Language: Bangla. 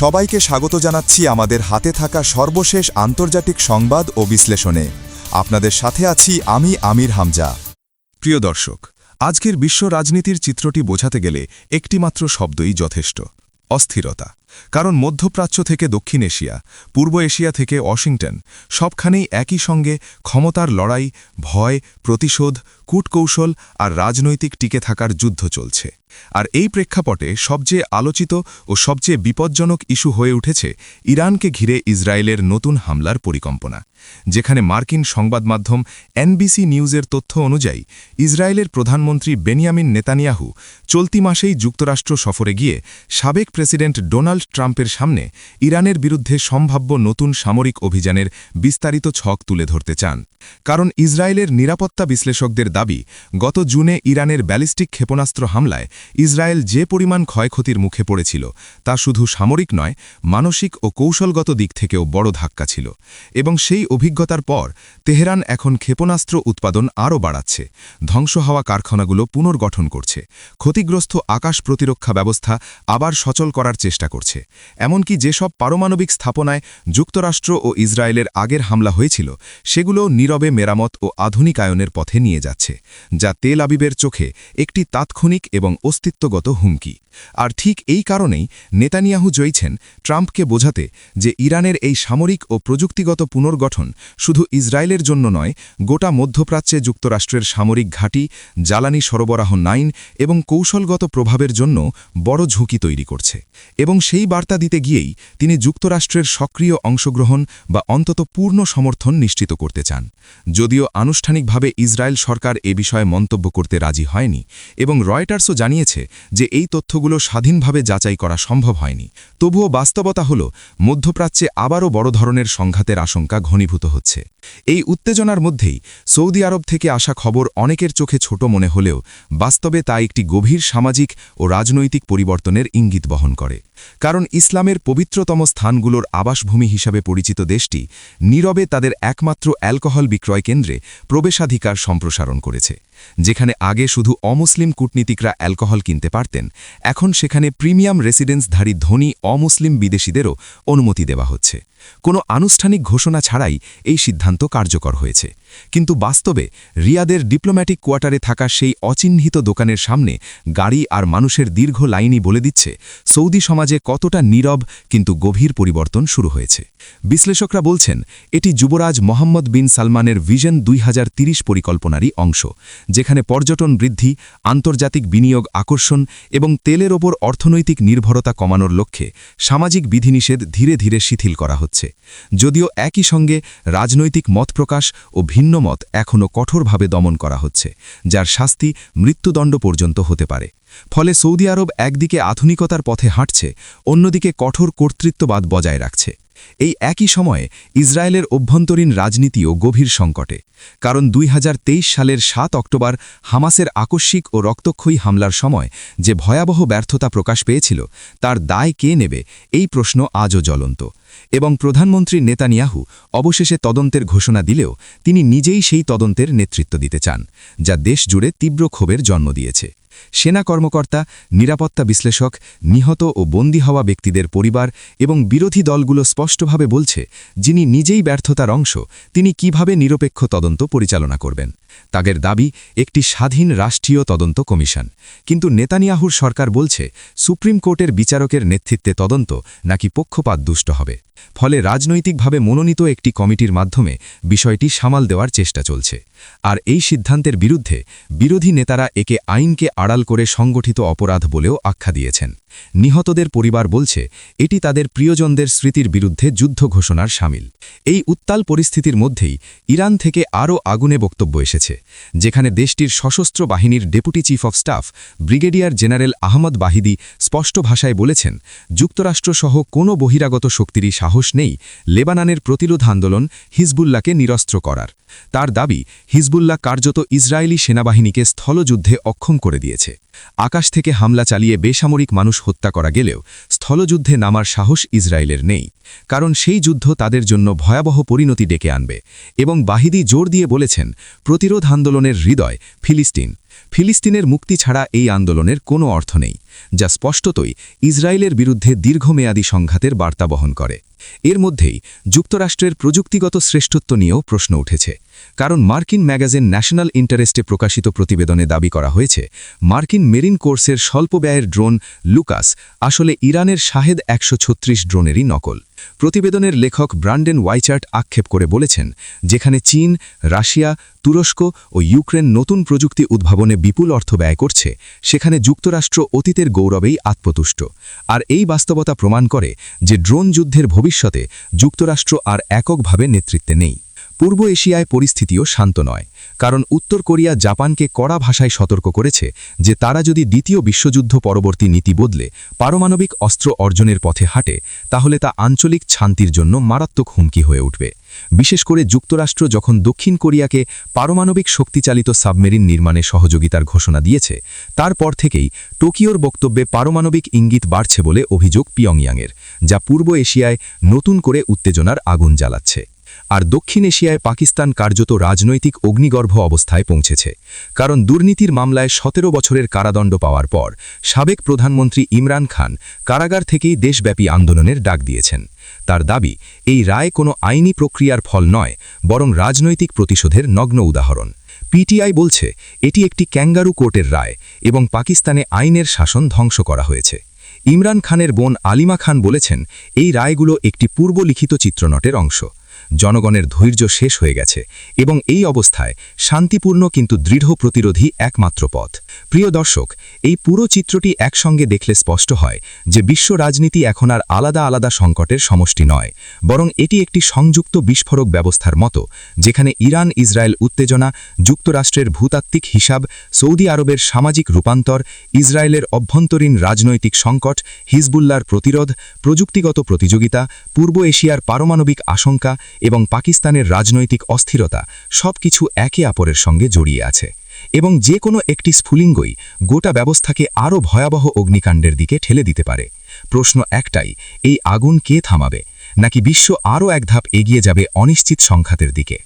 সবাইকে স্বাগত জানাচ্ছি আমাদের হাতে থাকা সর্বশেষ আন্তর্জাতিক সংবাদ ও বিশ্লেষণে। আপনাদের সাথে আছি আমি আমির হামজা। প্রিয় দর্শক, আজকের বিশ্ব রাজনীতির চিত্রটি বোঝাতে গেলে একটিমাত্র শব্দই যথেষ্ট, অস্থিরতা। কারণ মধ্যপ্রাচ্য থেকে দক্ষিণ এশিয়া, পূর্ব এশিয়া থেকে ওয়াশিংটন, সবখানেই একই সঙ্গে ক্ষমতার লড়াই, ভয়, প্রতিশোধ, কূটকৌশল আর রাজনৈতিক টিকে থাকার যুদ্ধ চলছে। আর এই প্রেক্ষাপটে সবচেয়ে আলোচিত ও সবচেয়ে বিপজ্জনক ইস্যু হয়ে উঠেছে ইরানকে ঘিরে ইসরায়েলের নতুন হামলার পরিকল্পনা, যেখানে মার্কিন সংবাদ মাধ্যম এনবিসি নিউজের তথ্য অনুযায়ী ইসরায়েলের প্রধানমন্ত্রী বেনিয়ামিন নেতানিয়াহু চলতি মাসেই যুক্তরাষ্ট্র সফরে গিয়ে সাবেক প্রেসিডেন্ট ডোনাল্ড ট্রাম্পের সামনে ইরানের বিরুদ্ধে সম্ভাব্য নতুন সামরিক অভিযানের বিস্তারিত ছক তুলে ধরতে চান। কারণ ইসরায়েলের নিরাপত্তা বিশ্লেষকদের দাবি, গত জুনে ইরানের ব্যালিস্টিক ক্ষেপণাস্ত্র হামলায় ইসরায়েল যে পরিমাণ ক্ষয়ক্ষতির মুখে পড়েছিল, তা শুধু সামরিক নয়, মানসিক ও কৌশলগত দিক থেকেও বড় ধাক্কা ছিল। এবং সেই অভিজ্ঞতার পর তেহরান এখন ক্ষেপণাস্ত্র উৎপাদন আরও বাড়াচ্ছে, ধ্বংস হওয়া কারখানাগুলো পুনর্গঠন করছে, ক্ষতিগ্রস্ত আকাশ প্রতিরক্ষা ব্যবস্থা আবার সচল করার চেষ্টা করছে। এমনকি যেসব পারমাণবিক স্থাপনায় যুক্তরাষ্ট্র ও ইসরায়েলের আগের হামলা হয়েছিল, সেগুলো নীরবে মেরামত ও আধুনিকায়নের পথে নিয়ে যাচ্ছে, যা তেল আবিবের চোখে একটি তাৎক্ষণিক এবং অস্তিত্বগত হুমকি। আর ঠিক এই কারণেই নেতানিয়াহু জয়ছেন ট্রাম্পকে বোঝাতে যে ইরানের এই সামরিক ও প্রযুক্তিগত পুনর্গঠন শুধু ইসরায়েলের জন্য নয়, গোটা মধ্যপ্রাচ্যে যুক্তরাষ্ট্রের সামরিক ঘাঁটি, জ্বালানি সরবরাহ নাইন এবং কৌশলগত প্রভাবের জন্য বড় ঝুঁকি তৈরি করছে। এবং সেই বার্তা দিতে গিয়েই তিনি যুক্তরাষ্ট্রের সক্রিয় অংশগ্রহণ বা অন্তত পূর্ণ সমর্থন নিশ্চিত করতে চান। যদিও আনুষ্ঠানিকভাবে ইসরায়েল সরকার এ বিষয়ে মন্তব্য করতে রাজি হয়নি এবং রয়টার্সও জানিয়েছে যে এই তথ্যগুলো স্বাধীনভাবে যাচাই করা সম্ভব হয়নি। তবুও বাস্তবতা হল, মধ্যপ্রাচ্যে আবারও বড় ধরনের সংঘাতের আশঙ্কা ঘনীভূত হচ্ছে। এই উত্তেজনার মধ্যেই সৌদি আরব থেকে আসা খবর অনেকের চোখে ছোট মনে হলেও বাস্তবে তা একটি গভীর সামাজিক ও রাজনৈতিক পরিবর্তনের ইঙ্গিত বহন করে। কারণ ইসলামের পবিত্রতম স্থানগুলোর আবাসভূমি হিসাবে পরিচিত দেশটি নীরবে তাদের একমাত্র অ্যালকোহল বিক্রয় কেন্দ্রে প্রবেশাধিকার সম্প্রসারণ করেছে। যেখানে আগে শুধু অমুসলিম কূটনীতিকরা অ্যালকোহল কিনতে পারতেন, এখন সেখানে প্রিমিয়াম রেসিডেন্সধারী ধনী অমুসলিম বিদেশিদেরও অনুমতি দেওয়া হচ্ছে। কোনো আনুষ্ঠানিক ঘোষণা ছাড়াই এই সিদ্ধান্ত কার্যকর হয়েছে। কিন্তু বাস্তবে রিয়াদের ডিপ্লোম্যাটিক কোয়ার্টারে থাকা সেই অচিহ্নিত দোকানের সামনে গাড়ি আর মানুষের দীর্ঘ লাইনই বলে দিচ্ছে, সৌদি সমাজে কতটা নীরব কিন্তু গভীর পরিবর্তন শুরু হয়েছে। বিশ্লেষকরা বলছেন, এটি যুবরাজ মোহাম্মদ বিন সালমানের ভিশন দুই পরিকল্পনারই অংশ যেখানে পর্যটন বৃদ্ধি, আন্তর্জাতিক বিনিয়োগ আকর্ষণ এবং তেলের ওপর অর্থনৈতিক নির্ভরতা কমানোর লক্ষ্যে সামাজিক বিধিনিষেধ ধীরে ধীরে শিথিল করা হচ্ছে। যদিও একই সঙ্গে রাজনৈতিক মত প্রকাশ ও ভিন্ন মত এখনও কঠোরভাবে দমন করা হচ্ছে, যার শাস্তি মৃত্যুদণ্ড পর্যন্ত হতে পারে। ফলে সৌদি আরব একদিকে আধুনিকতার পথে হাঁটছে, অন্যদিকে কঠোর কর্তৃত্ববাদ বজায় রাখছে। এই একই সময়ে ইসরায়েলের অভ্যন্তরীণ রাজনীতিও গভীর সংকটে, কারণ দুই হাজার তেইশ সালের সাত অক্টোবর হামাসের আকস্মিক ও রক্তক্ষয়ী হামলার সময় যে ভয়াবহ ব্যর্থতা প্রকাশ পেয়েছিল, তার দায় কে নেবে এই প্রশ্ন আজও জ্বলন্ত। এবং প্রধানমন্ত্রী নেতানিয়াহু অবশেষে তদন্তের ঘোষণা দিলেও তিনি নিজেই সেই তদন্তের নেতৃত্ব দিতে চান, যা দেশ জুড়ে তীব্র ক্ষোভের জন্ম দিয়েছে। সেনা কর্মকর্তা, নিরাপত্তা বিশ্লেষক, নিহত ও বন্দী হওয়া ব্যক্তিদের পরিবার এবং বিরোধী দলগুলো স্পষ্টভাবে বলছে যিনি নিজেই ব্যর্থতার অংশ, তিনি কীভাবে নিরপেক্ষ তদন্ত পরিচালনা করবেন। তাদের দাবি, একটি স্বাধীন রাষ্ট্রীয় তদন্ত কমিশন। কিন্তু নেতানিয়াহুর সরকার বলছে, সুপ্রিম কোর্টের বিচারকের নেতৃত্বে তদন্ত নাকি পক্ষপাত দুষ্ট হবে। ফলে রাজনৈতিকভাবে মনোনীত একটি কমিটির মাধ্যমে বিষয়টি সামাল দেওয়ার চেষ্টা চলছে। আর এই সিদ্ধান্তের বিরুদ্ধে বিরোধী নেতারা একে আইনকে আড়াল করে সংগঠিত অপরাধ বলেও আখ্যা দিয়েছেন। নিহতদের পরিবার বলছে, এটি তাদের প্রিয়জনদের স্মৃতির বিরুদ্ধে যুদ্ধ ঘোষণার সামিল। এই উত্তাল পরিস্থিতির মধ্যেই ইরান থেকে আরও আগুনে বক্তব্য এসেছে, যেখানে দেশটির সশস্ত্র বাহিনীর deputy chief of staff, brigadier general Ahmad Vahidi স্পষ্ট ভাষায় বলেছেন, যুক্তরাষ্ট্রসহ কোনো বহিরাগত শক্তিরই সাহস নেই লেবাননের প্রতিরোধ আন্দোলন হিজবুল্লাকে নিরস্ত্র করার। তার দাবি, হিজবুল্লাহ কার্যত ইসরায়েলি সেনাবাহিনীকে স্থলযুদ্ধে অক্ষম করে দিয়েছে। দিয়েছে আকাশ থেকে হামলা চালিয়ে বেসামরিক মানুষ হত্যা করা গেলেও স্থলযুদ্ধে নামার সাহস ইসরায়েলের নেই। কারণ সেই যুদ্ধ তাদের জন্য ভয়াবহ পরিণতি ডেকে আনবে এবং বাহিদি জোর দিয়ে বলেছেন, প্রতিরোধ আন্দোলনের হৃদয় ফিলিস্তিন। ফিলিস্তিনের মুক্তি ছাড়া এই আন্দোলনের কোনো অর্থ নেই, যা স্পষ্টতই ইসরায়েলের বিরুদ্ধে দীর্ঘমেয়াদী সংঘাতের বার্তা বহন করে। এর মধ্যেই যুক্তরাষ্ট্রের প্রযুক্তিগত শ্রেষ্ঠত্ব নিয়েও প্রশ্ন উঠেছে। কারণ মার্কিন ম্যাগাজিন ন্যাশনাল ইন্টারেস্টে প্রকাশিত প্রতিবেদনে দাবি করা হয়েছে, মার্কিন মেরিন কোর্সের স্বল্প ব্যয়ের ড্রোন লুকাস, আসলে ইরানের শাহেদ একশো ছত্রিশ ড্রোনেরই নকল। প্রতিবেদনের লেখক ব্রান্ডেন ওয়াইচার্ট আক্ষেপ করে বলেছেন, যেখানে চীন, রাশিয়া, তুরস্ক ও ইউক্রেন নতুন প্রযুক্তি উদ্ভাবনে বিপুল অর্থ ব্যয় করছে, সেখানে যুক্তরাষ্ট্র অতীতের গৌরবেই আত্মতুষ্ট। আর এই বাস্তবতা প্রমাণ করে যে ড্রোন যুদ্ধের ভবিষ্যতে যুক্তরাষ্ট্র আর এককভাবে নেতৃত্বে নেই। পূর্ব এশিয়ায় পরিস্থিতিও শান্ত নয়, কারণ উত্তর কোরিয়া জাপানকে কড়া ভাষায় সতর্ক করেছে যে তারা যদি দ্বিতীয় বিশ্বযুদ্ধ পরবর্তী নীতি বদলে পারমাণবিক অস্ত্র অর্জনের পথে হাঁটে, তাহলে তা আঞ্চলিক শান্তির জন্য মারাত্মক হুমকি হয়ে উঠবে। বিশেষ করে যুক্তরাষ্ট্র যখন দক্ষিণ কোরিয়াকে পারমাণবিক শক্তিচালিত সাবমেরিন নির্মাণে সহযোগিতার ঘোষণা দিয়েছে, তারপর থেকেই টোকিওর বক্তব্যে পারমাণবিক ইঙ্গিত বাড়ছে বলে অভিযোগ পিয়ংয়াংয়ের যা পূর্ব এশিয়ায় নতুন করে উত্তেজনার আগুন জ্বালাচ্ছে। আর দক্ষিণ এশিয়ায় পাকিস্তান কার্যত রাজনৈতিক অগ্নিগর্ভ অবস্থায় পৌঁছেছে, কারণ দুর্নীতির মামলায় সতেরো বছরের কারাদণ্ড পাওয়ার পর সাবেক প্রধানমন্ত্রী ইমরান খান কারাগার থেকেই দেশব্যাপী আন্দোলনের ডাক দিয়েছেন। তার দাবি, এই রায় কোনো আইনি প্রক্রিয়ার ফল নয়, বরং রাজনৈতিক প্রতিশোধের নগ্ন উদাহরণ। পিটিআই বলছে, এটি একটি ক্যাঙ্গারু কোর্টের রায় এবং পাকিস্তানে আইনের শাসন ধ্বংস করা হয়েছে। ইমরান খানের বোন আলিমা খান বলেছেন, এই রায়গুলো একটি পূর্বলিখিত চিত্রনটের অংশ। জনগণের ধৈর্য শেষ হয়ে গেছে এবং এই অবস্থায় শান্তিপূর্ণ কিন্তু দৃঢ় প্রতিরোধী একমাত্র পথ। প্রিয় দর্শক, এই পুরো চিত্রটি একসঙ্গে দেখলে স্পষ্ট হয় যে বিশ্ব রাজনীতি এখন আর আলাদা আলাদা সংকটের সমষ্টি নয়, বরং এটি একটি সংযুক্ত বিস্ফোরক ব্যবস্থার মতো, যেখানে ইরান, ইসরায়েল উত্তেজনা, যুক্তরাষ্ট্রের ভূতাত্ত্বিক হিসাব, সৌদি আরবের সামাজিক রূপান্তর, ইসরায়েলের অভ্যন্তরীণ রাজনৈতিক সংকট হিজবুল্লার প্রতিরোধ, প্রযুক্তিগত প্রতিযোগিতা, পূর্ব এশিয়ার পারমাণবিক আশঙ্কা এবং পাকিস্তানের রাজনৈতিক অস্থিরতা সবকিছু একে অপরের সঙ্গে জড়িয়ে আছে এবং যে কোনো একটি স্ফুলিঙ্গই গোটা ব্যবস্থাকে আরও ভয়াবহ অগ্নিকাণ্ডের দিকে ঠেলে দিতে পারে। প্রশ্ন একটাই, এই আগুন কে থামাবে? নাকি বিশ্ব আরও এক ধাপ এগিয়ে যাবে অনিশ্চিত সংঘাতের দিকে?